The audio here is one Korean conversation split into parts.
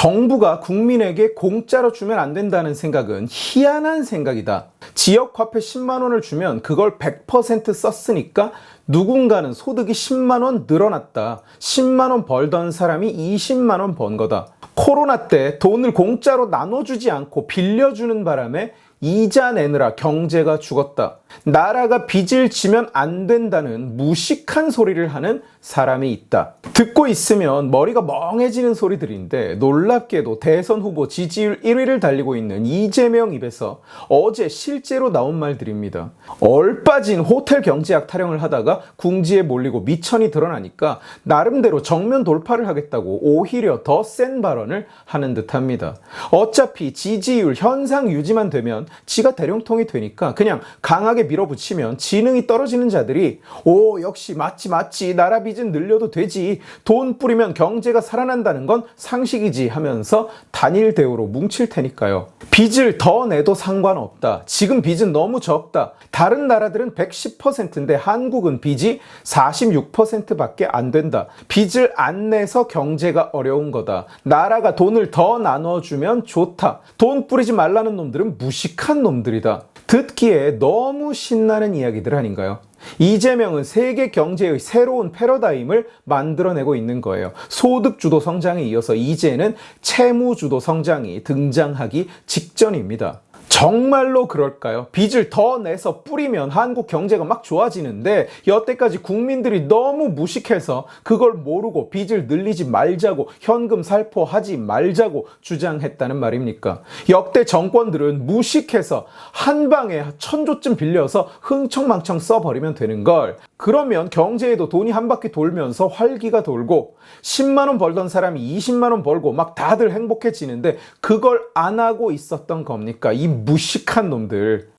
정부가 국민에게 공짜로 주면 안 된다는 생각은 희한한 생각이다. 지역 화폐 10만 원을 주면 그걸 100% 썼으니까 누군가는 소득이 10만 원 늘어났다. 10만 원 벌던 사람이 20만 원 번 거다. 코로나 때 돈을 공짜로 나눠주지 않고 빌려주는 바람에 이자 내느라 경제가 죽었다. 나라가 빚을 지면 안 된다는 무식한 소리를 하는 사람이 있다. 듣고 있으면 머리가 멍해지는 소리들인데 놀랍게도 대선 후보 지지율 1위를 달리고 있는 이재명 입에서 어제 실제로 나온 말들입니다. 얼빠진 호텔 경제학 타령을 하다가 궁지에 몰리고 미천이 드러나니까 나름대로 정면 돌파를 하겠다고 오히려 더 센 발언을 하는 듯 합니다. 어차피 지지율 현상 유지만 되면 지가 대령통이 되니까 그냥 강하게 밀어붙이면 지능이 떨어지는 자들이 오 역시 맞지 맞지 나라 빚은 늘려도 되지 돈 뿌리면 경제가 살아난다는 건 상식이지 하면서 단일 대우로 뭉칠 테니까요. 빚을 더 내도 상관없다. 지금 빚은 너무 적다. 다른 나라들은 110%인데 한국은 빚이 46%밖에 안 된다. 빚을 안 내서 경제가 어려운 거다. 나라가 돈을 더 나눠주면 좋다. 돈 뿌리지 말라는 놈들은 무식한 놈들이다. 듣기에 너무 신나는 이야기들 아닌가요? 이재명은 세계 경제의 새로운 패러다임을 만들어내고 있는 거예요. 소득주도 성장에 이어서 이제는 채무주도 성장이 등장하기 직전입니다. 정말로 그럴까요? 빚을 더 내서 뿌리면 한국 경제가 막 좋아지는데 여태까지 국민들이 너무 무식해서 그걸 모르고 빚을 늘리지 말자고 현금 살포하지 말자고 주장했다는 말입니까? 역대 정권들은 무식해서 한 방에 천조쯤 빌려서 흥청망청 써버리면 되는 걸 그러면 경제에도 돈이 한 바퀴 돌면서 활기가 돌고 10만 원 벌던 사람이 20만 원 벌고 막 다들 행복해지는데 그걸 안 하고 있었던 겁니까? 이 무식한 놈들.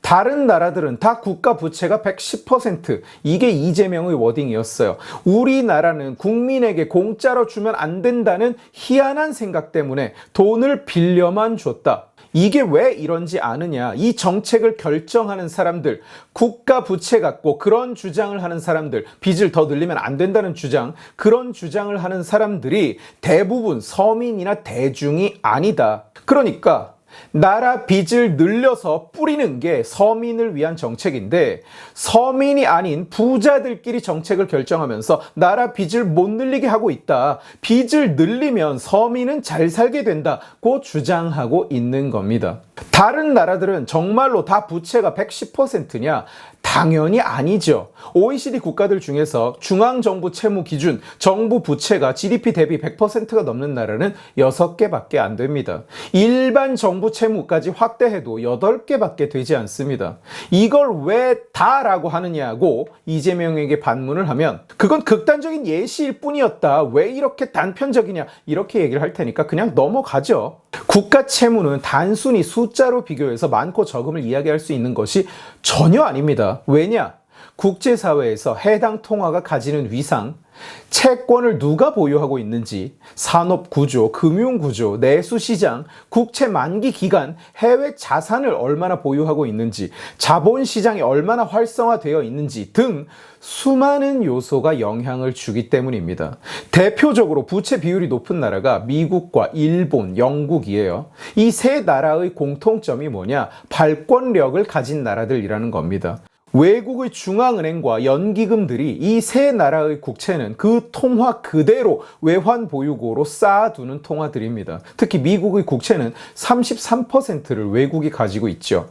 다른 나라들은 다 국가 부채가 110% 이게 이재명의 워딩이었어요. 우리나라는 국민에게 공짜로 주면 안 된다는 희한한 생각 때문에 돈을 빌려만 줬다. 이게 왜 이런지 아느냐? 이 정책을 결정하는 사람들, 국가 부채 갖고 그런 주장을 하는 사람들, 빚을 더 늘리면 안 된다는 주장, 그런 주장을 하는 사람들이 대부분 서민이나 대중이 아니다. 그러니까 나라 빚을 늘려서 뿌리는 게 서민을 위한 정책인데 서민이 아닌 부자들끼리 정책을 결정하면서 나라 빚을 못 늘리게 하고 있다. 빚을 늘리면 서민은 잘 살게 된다고 주장하고 있는 겁니다. 다른 나라들은 정말로 다 부채가 110%냐? 당연히 아니죠. OECD 국가들 중에서 중앙정부 채무 기준, 정부 부채가 GDP 대비 100%가 넘는 나라는 6개밖에 안 됩니다. 일반 정부 채무까지 확대해도 8개밖에 되지 않습니다. 이걸 왜 다라고 하느냐고 이재명에게 반문을 하면 그건 극단적인 예시일 뿐이었다. 왜 이렇게 단편적이냐? 이렇게 얘기를 할 테니까 그냥 넘어가죠. 국가 채무는 단순히 숫자로 비교해서 많고 적음을 이야기할 수 있는 것이 전혀 아닙니다. 왜냐? 국제사회에서 해당 통화가 가지는 위상, 채권을 누가 보유하고 있는지, 산업 구조, 금융 구조, 내수 시장, 국채 만기 기간, 해외 자산을 얼마나 보유하고 있는지, 자본 시장이 얼마나 활성화되어 있는지 등 수많은 요소가 영향을 주기 때문입니다. 대표적으로 부채 비율이 높은 나라가 미국과 일본, 영국이에요. 이 세 나라의 공통점이 뭐냐? 발권력을 가진 나라들이라는 겁니다. 외국의 중앙은행과 연기금들이 이 세 나라의 국채는 그 통화 그대로 외환 보유고로 쌓아두는 통화들입니다. 특히 미국의 국채는 33%를 외국이 가지고 있죠.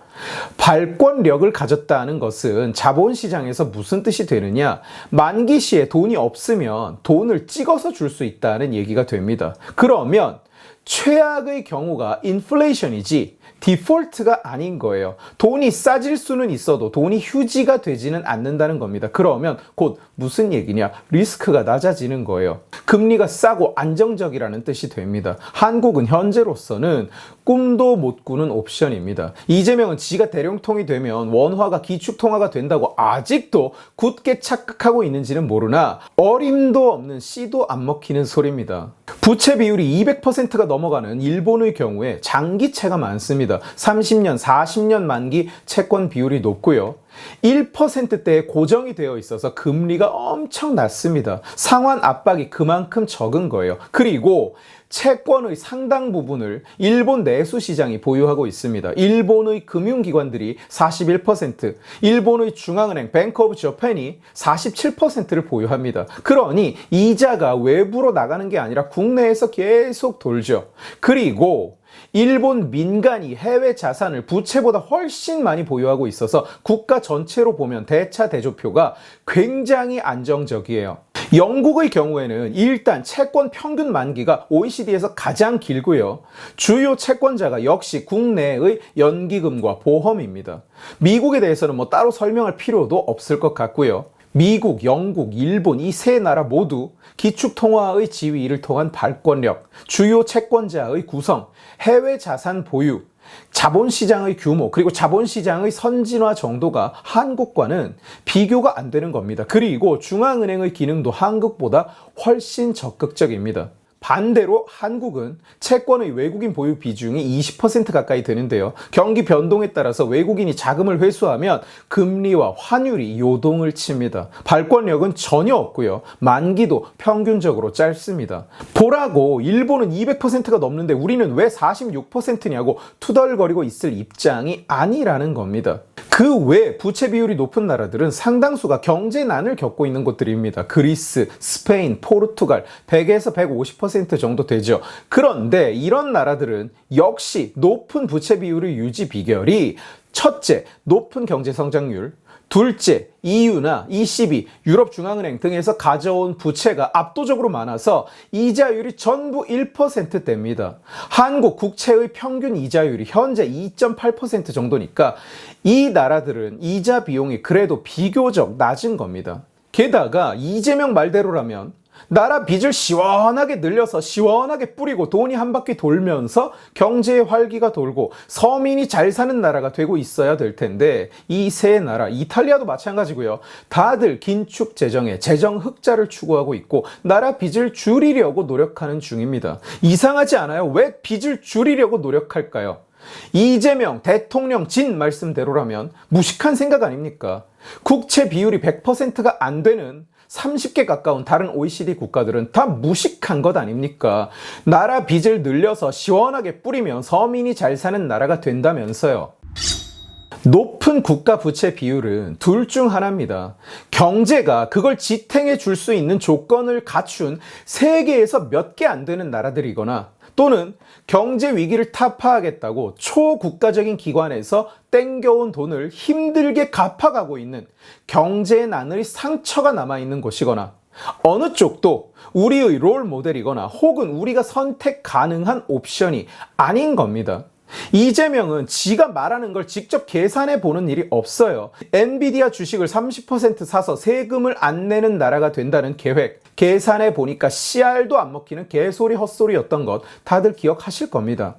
발권력을 가졌다는 것은 자본시장에서 무슨 뜻이 되느냐? 만기 시에 돈이 없으면 돈을 찍어서 줄 수 있다는 얘기가 됩니다. 그러면 최악의 경우가 인플레이션이지 디폴트가 아닌 거예요. 돈이 싸질 수는 있어도 돈이 휴지가 되지는 않는다는 겁니다. 그러면 곧 무슨 얘기냐? 리스크가 낮아지는 거예요. 금리가 싸고 안정적이라는 뜻이 됩니다. 한국은 현재로서는 꿈도 못 꾸는 옵션입니다. 이재명은 지가 대령통이 되면 원화가 기축통화가 된다고 아직도 굳게 착각하고 있는지는 모르나 어림도 없는 씨도 안 먹히는 소리입니다. 부채 비율이 200%가 넘어가는 일본의 경우에 장기채가 많 습니다. 30년, 40년 만기 채권 비율이 높고요. 1%대에 고정이 되어 있어서 금리가 엄청 낮습니다. 상환 압박이 그만큼 적은 거예요. 그리고 채권의 상당 부분을 일본 내수 시장이 보유하고 있습니다. 일본의 금융기관들이 41%, 일본의 중앙은행 뱅크 오브 저펜이 47%를 보유합니다. 그러니 이자가 외부로 나가는 게 아니라 국내에서 계속 돌죠. 그리고 일본 민간이 해외 자산을 부채보다 훨씬 많이 보유하고 있어서 국가 전체로 보면 대차 대조표가 굉장히 안정적이에요. 영국의 경우에는 일단 채권 평균 만기가 OECD에서 가장 길고요. 주요 채권자가 역시 국내의 연기금과 보험입니다. 미국에 대해서는 뭐 따로 설명할 필요도 없을 것 같고요. 미국, 영국, 일본 이 세 나라 모두 기축통화의 지위를 통한 발권력, 주요 채권자의 구성, 해외 자산 보유, 자본시장의 규모, 그리고 자본시장의 선진화 정도가 한국과는 비교가 안 되는 겁니다. 그리고 중앙은행의 기능도 한국보다 훨씬 적극적입니다. 반대로 한국은 채권의 외국인 보유 비중이 20% 가까이 되는데요. 경기 변동에 따라서 외국인이 자금을 회수하면 금리와 환율이 요동을 칩니다. 발권력은 전혀 없고요. 만기도 평균적으로 짧습니다. 보라고 일본은 200%가 넘는데 우리는 왜 46%냐고 투덜거리고 있을 입장이 아니라는 겁니다. 그 외 부채 비율이 높은 나라들은 상당수가 경제난을 겪고 있는 곳들입니다. 그리스, 스페인, 포르투갈 100에서 150% 정도 되죠. 그런데 이런 나라들은 역시 높은 부채 비율의 유지 비결이 첫째, 높은 경제 성장률, 둘째, EU나 ECB, 유럽중앙은행 등에서 가져온 부채가 압도적으로 많아서 이자율이 전부 1%대입니다. 한국 국채의 평균 이자율이 현재 2.8% 정도니까 이 나라들은 이자 비용이 그래도 비교적 낮은 겁니다. 게다가 이재명 말대로라면 나라 빚을 시원하게 늘려서 시원하게 뿌리고 돈이 한 바퀴 돌면서 경제의 활기가 돌고 서민이 잘 사는 나라가 되고 있어야 될 텐데 이 세 나라 이탈리아도 마찬가지고요. 다들 긴축 재정에 재정 흑자를 추구하고 있고 나라 빚을 줄이려고 노력하는 중입니다. 이상하지 않아요? 왜 빚을 줄이려고 노력할까요? 이재명 대통령 진 말씀대로라면 무식한 생각 아닙니까? 국채 비율이 100%가 안 되는 30개 가까운 다른 OECD 국가들은 다 무식한 것 아닙니까? 나라 빚을 늘려서 시원하게 뿌리면 서민이 잘 사는 나라가 된다면서요. 높은 국가 부채 비율은 둘 중 하나입니다. 경제가 그걸 지탱해 줄 수 있는 조건을 갖춘 세계에서 몇 개 안 되는 나라들이거나 또는 경제 위기를 타파하겠다고 초국가적인 기관에서 땡겨온 돈을 힘들게 갚아가고 있는 경제난의 상처가 남아있는 곳이거나 어느 쪽도 우리의 롤 모델이거나 혹은 우리가 선택 가능한 옵션이 아닌 겁니다. 이재명은 지가 말하는 걸 직접 계산해 보는 일이 없어요. 엔비디아 주식을 30% 사서 세금을 안 내는 나라가 된다는 계획. 계산해 보니까 씨알도 안 먹히는 개소리 헛소리였던 것 다들 기억하실 겁니다.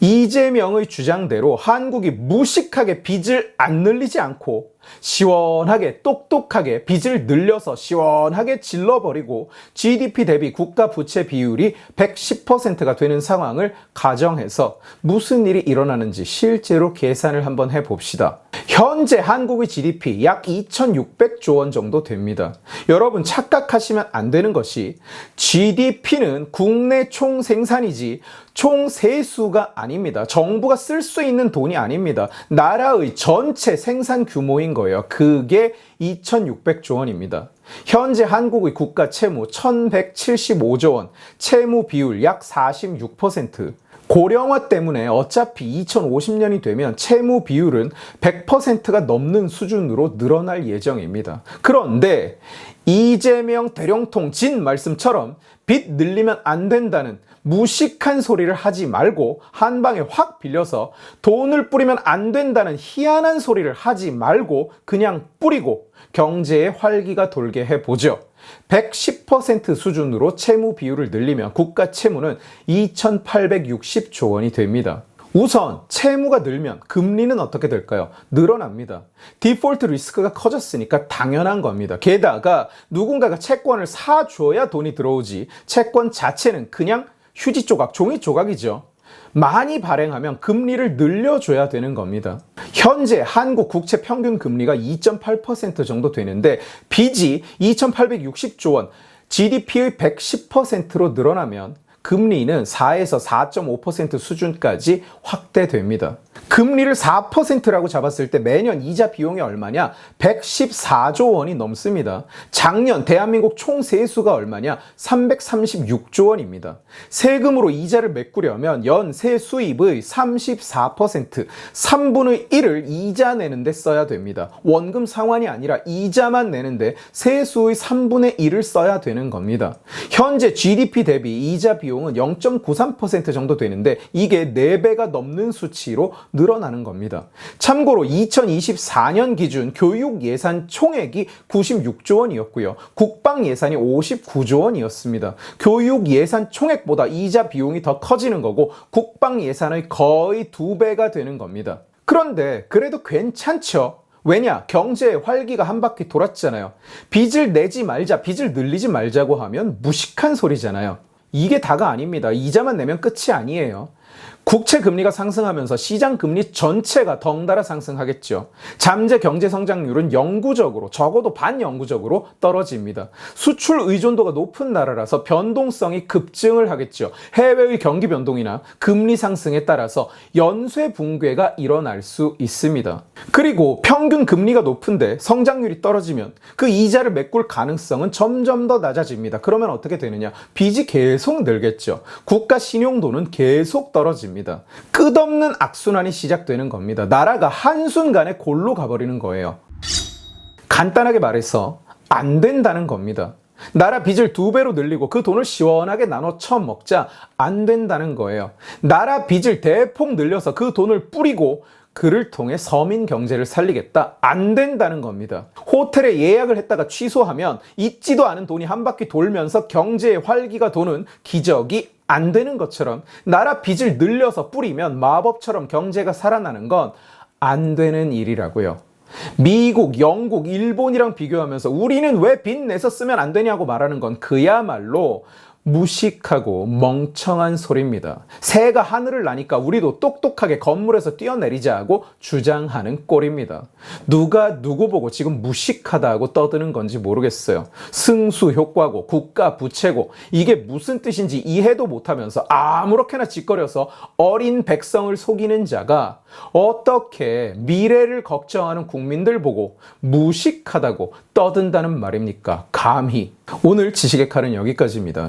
이재명의 주장대로 한국이 무식하게 빚을 안 늘리지 않고 시원하게 똑똑하게 빚을 늘려서 시원하게 질러버리고 GDP 대비 국가 부채 비율이 110%가 되는 상황을 가정해서 무슨 일이 일어나는지 실제로 계산을 한번 해봅시다. 현재 한국의 GDP 약 2,600조 원 정도 됩니다. 여러분 착각하시면 안 되는 것이 GDP는 국내 총 생산이지 총 세수가 아닙니다. 정부가 쓸 수 있는 돈이 아닙니다. 나라의 전체 생산 규모인 거예요. 그게 2,600조 원입니다. 현재 한국의 국가 채무 1,175조 원, 채무 비율 약 46%. 고령화 때문에 어차피 2050년이 되면 채무 비율은 100%가 넘는 수준으로 늘어날 예정입니다. 그런데 이재명 대령통 진 말씀처럼 빚 늘리면 안 된다는 무식한 소리를 하지 말고 한 방에 확 빌려서 돈을 뿌리면 안 된다는 희한한 소리를 하지 말고 그냥 뿌리고 경제에 활기가 돌게 해보죠. 110% 수준으로 채무 비율을 늘리면 국가 채무는 2,860조 원이 됩니다. 우선 채무가 늘면 금리는 어떻게 될까요? 늘어납니다. 디폴트 리스크가 커졌으니까 당연한 겁니다. 게다가 누군가가 채권을 사줘야 돈이 들어오지 채권 자체는 그냥 휴지 조각, 종이 조각이죠. 많이 발행하면 금리를 늘려줘야 되는 겁니다. 현재 한국 국채 평균 금리가 2.8% 정도 되는데 빚이 2,860조 원, GDP의 110%로 늘어나면 금리는 4에서 4.5% 수준까지 확대됩니다. 금리를 4%라고 잡았을 때 매년 이자 비용이 얼마냐? 114조 원이 넘습니다. 작년 대한민국 총 세수가 얼마냐? 336조 원입니다. 세금으로 이자를 메꾸려면 연 세 수입의 34%, 3분의 1을 이자 내는데 써야 됩니다. 원금 상환이 아니라 이자만 내는데 세수의 3분의 1을 써야 되는 겁니다. 현재 GDP 대비 이자 비용은 0.93% 정도 되는데 이게 4배가 넘는 수치로 늘 어나는 겁니다. 참고로 2024년 기준 교육 예산 총액이 96조 원이었고요. 국방 예산이 59조 원이었습니다. 교육 예산 총액보다 이자 비용이 더 커지는 거고 국방 예산의 거의 두 배가 되는 겁니다. 그런데 그래도 괜찮죠. 왜냐? 경제의 활기가 한 바퀴 돌았잖아요. 빚을 내지 말자, 빚을 늘리지 말자고 하면 무식한 소리잖아요. 이게 다가 아닙니다. 이자만 내면 끝이 아니에요. 국채 금리가 상승하면서 시장 금리 전체가 덩달아 상승하겠죠. 잠재 경제 성장률은 영구적으로 적어도 반영구적으로 떨어집니다. 수출 의존도가 높은 나라라서 변동성이 급증을 하겠죠. 해외의 경기 변동이나 금리 상승에 따라서 연쇄 붕괴가 일어날 수 있습니다. 그리고 평균 금리가 높은데 성장률이 떨어지면 그 이자를 메꿀 가능성은 점점 더 낮아집니다. 그러면 어떻게 되느냐? 빚이 계속 늘겠죠. 국가 신용도는 계속 떨어집니다. 끝없는 악순환이 시작되는 겁니다. 나라가 한순간에 골로 가버리는 거예요. 간단하게 말해서 안 된다는 겁니다. 나라 빚을 두 배로 늘리고 그 돈을 시원하게 나눠 처먹자 안 된다는 거예요. 나라 빚을 대폭 늘려서 그 돈을 뿌리고 그를 통해 서민 경제를 살리겠다. 안 된다는 겁니다. 호텔에 예약을 했다가 취소하면 있지도 않은 돈이 한 바퀴 돌면서 경제의 활기가 도는 기적이 안 되는 것처럼 나라 빚을 늘려서 뿌리면 마법처럼 경제가 살아나는 건 안 되는 일이라고요. 미국, 영국, 일본이랑 비교하면서 우리는 왜 빚 내서 쓰면 안 되냐고 말하는 건 그야말로 무식하고 멍청한 소리입니다. 새가 하늘을 나니까 우리도 똑똑하게 건물에서 뛰어내리자 고 주장하는 꼴입니다. 누가 누구 보고 지금 무식하다고 떠드는 건지 모르겠어요. 승수 효과고 국가 부채고 이게 무슨 뜻인지 이해도 못하면서 아무렇게나 짓거려서 어린 백성을 속이는 자가 어떻게 미래를 걱정하는 국민들 보고 무식하다고 떠든다는 말입니까? 감히. 오늘 지식의 칼은 여기까지입니다.